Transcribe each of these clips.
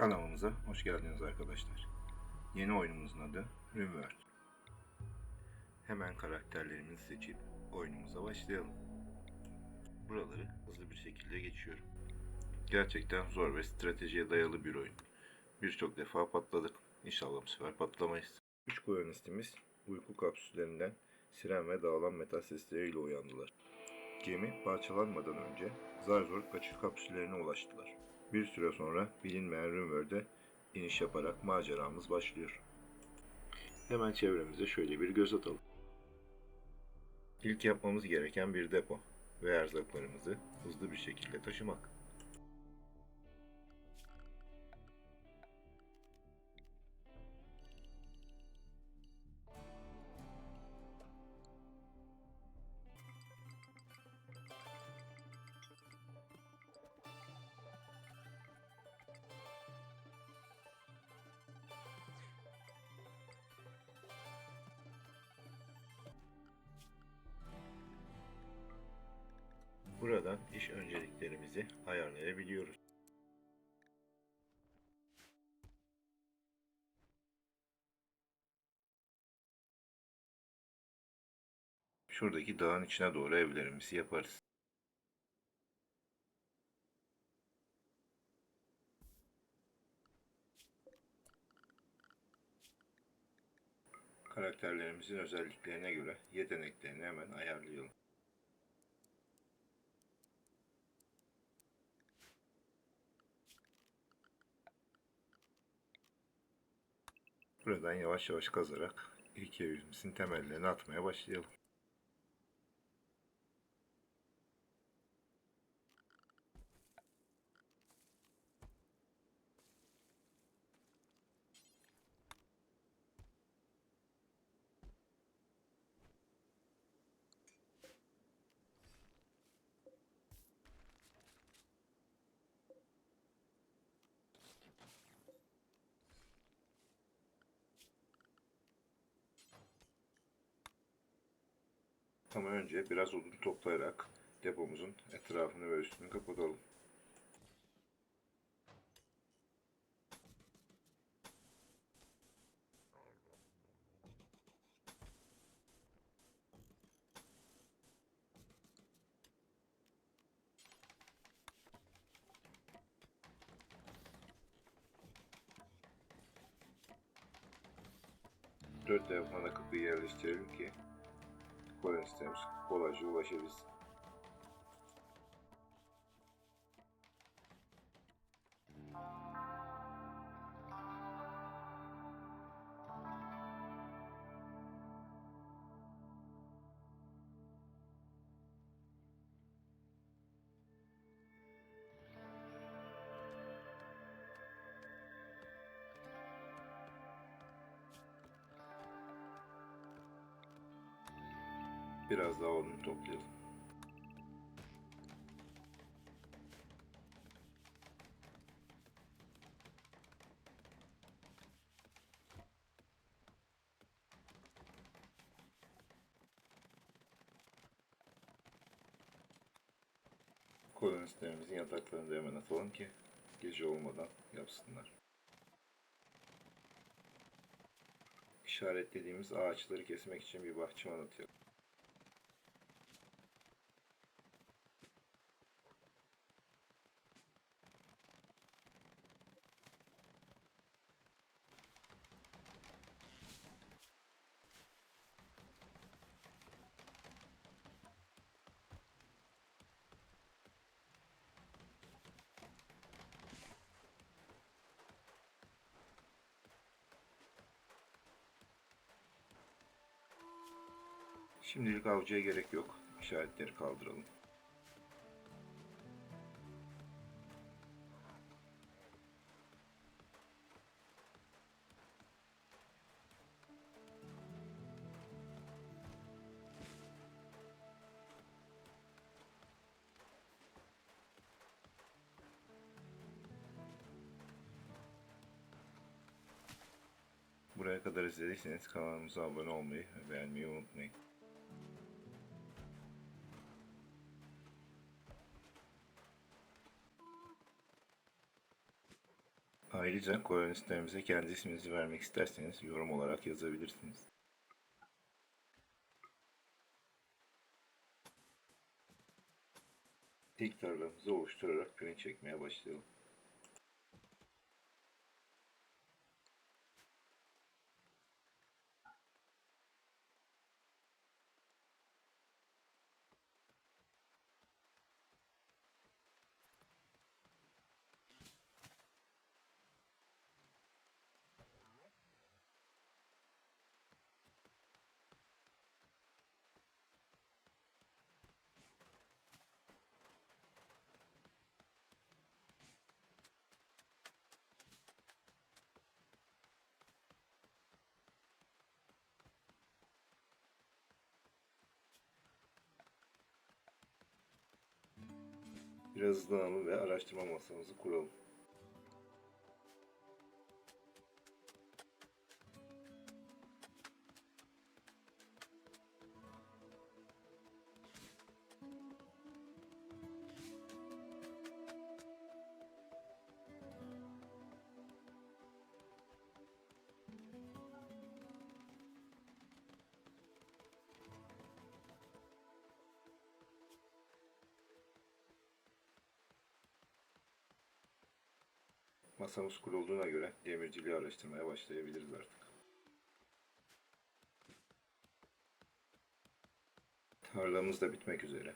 Kanalımıza hoş geldiniz arkadaşlar. Yeni oyunumuzun adı RimWorld. Hemen karakterlerimizi seçip oyunumuza başlayalım. Buraları hızlı bir şekilde geçiyorum. Gerçekten zor ve stratejiye dayalı bir oyun. Birçok defa patladık. İnşallah bu sefer patlamayız. Üç kolonistimiz uyku kapsüllerinden siren ve dağılan metal sesleriyle uyandılar. Gemi parçalanmadan önce zar zor kaçış kapsüllerine ulaştılar. Bir süre sonra bilinmeyen Rimworld'e iniş yaparak maceramız başlıyor. Hemen çevremize şöyle bir göz atalım. İlk yapmamız gereken bir depo ve erzaklarımızı hızlı bir şekilde taşımak. Buradan iş önceliklerimizi ayarlayabiliyoruz. Şuradaki dağın içine doğru evlerimizi yaparız. Karakterlerimizin özelliklerine göre yeteneklerini hemen ayarlayalım. Buradan yavaş yavaş kazarak ilk evimizin temellerini atmaya başlayalım. Ama önce biraz odun toplayarak depomuzun etrafını ve üstünü kapatalım. Dört tarafına da kapıyı yerleştirelim ki Qual é os tempos? Cola, Ju, Biraz daha odun toplayalım. Kolonistlerimizin yataklarını da hemen atalım ki gece olmadan yapsınlar. İşaretlediğimiz ağaçları kesmek için bir bahçıvan atıyor. Şimdilik avcıya gerek yok. İşaretleri kaldıralım. Buraya kadar izlediyseniz kanalımıza abone olmayı ve beğenmeyi unutmayın. Ayrıca kolonistlerimize kendi isminizi vermek isterseniz yorum olarak yazabilirsiniz. İlk tarlamızı oluşturarak pirinç çekmeye başlayalım. Hızlanalım ve araştırma masamızı kuralım. Masamız kurulduğuna göre demirciliği araştırmaya başlayabiliriz artık. Tarlamız da bitmek üzere.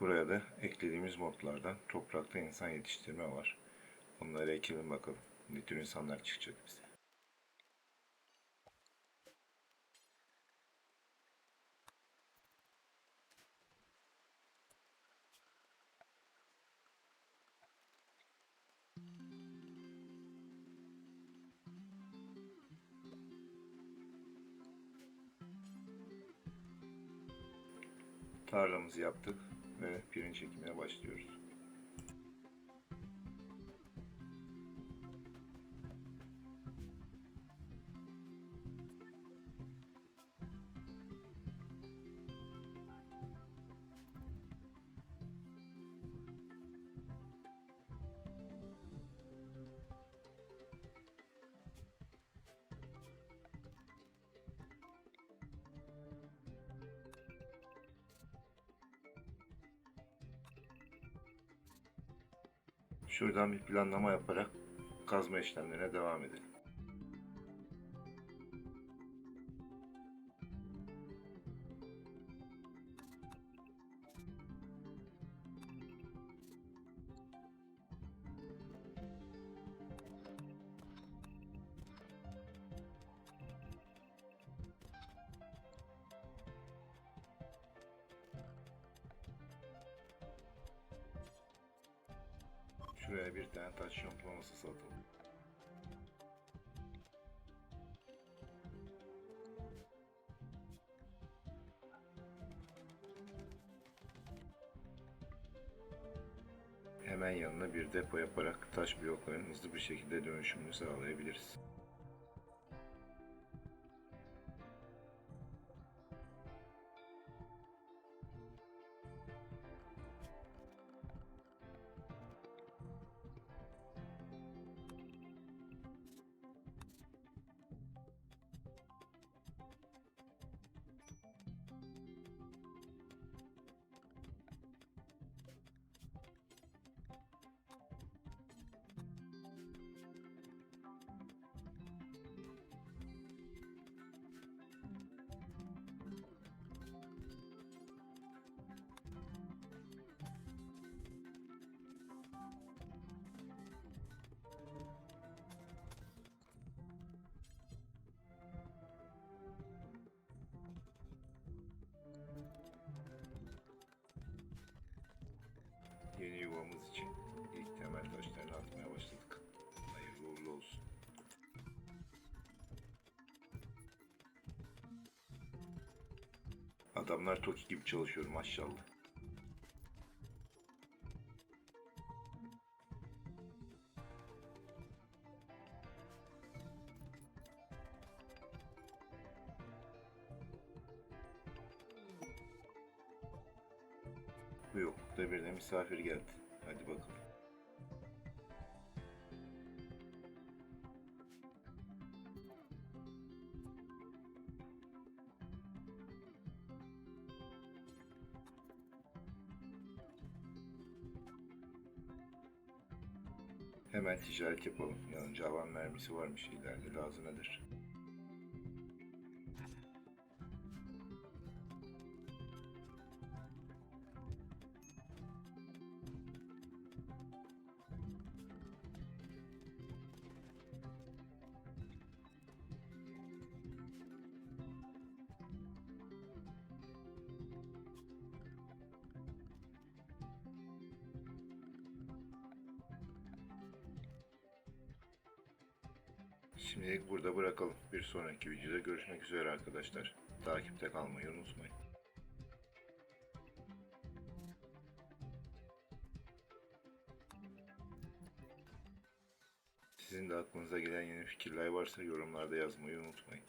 Buraya da eklediğimiz modlardan toprakta insan yetiştirme var. Onları ekelim bakalım. Ne tür insanlar çıkacak bize. Tarlamızı yaptık ve pirinç ekimine başlıyoruz. Şuradan bir planlama yaparak kazma işlemlerine devam edelim. Şuraya bir tane taş yontlaması satalım. Hemen yanına bir depo yaparak taş blokların hızlı bir şekilde dönüşümünü sağlayabiliriz. Adamlar Toki gibi çalışıyor maşallah. Bu yoklukta bir de misafir geldi. Hemen ticaret yapalım. Yanınca havan mermisi varmış ileride lazım eder. Şimdilik burada bırakalım. Bir sonraki videoda görüşmek üzere arkadaşlar. Takipte kalmayı unutmayın. Sizin de aklınıza gelen yeni fikirler varsa yorumlarda yazmayı unutmayın.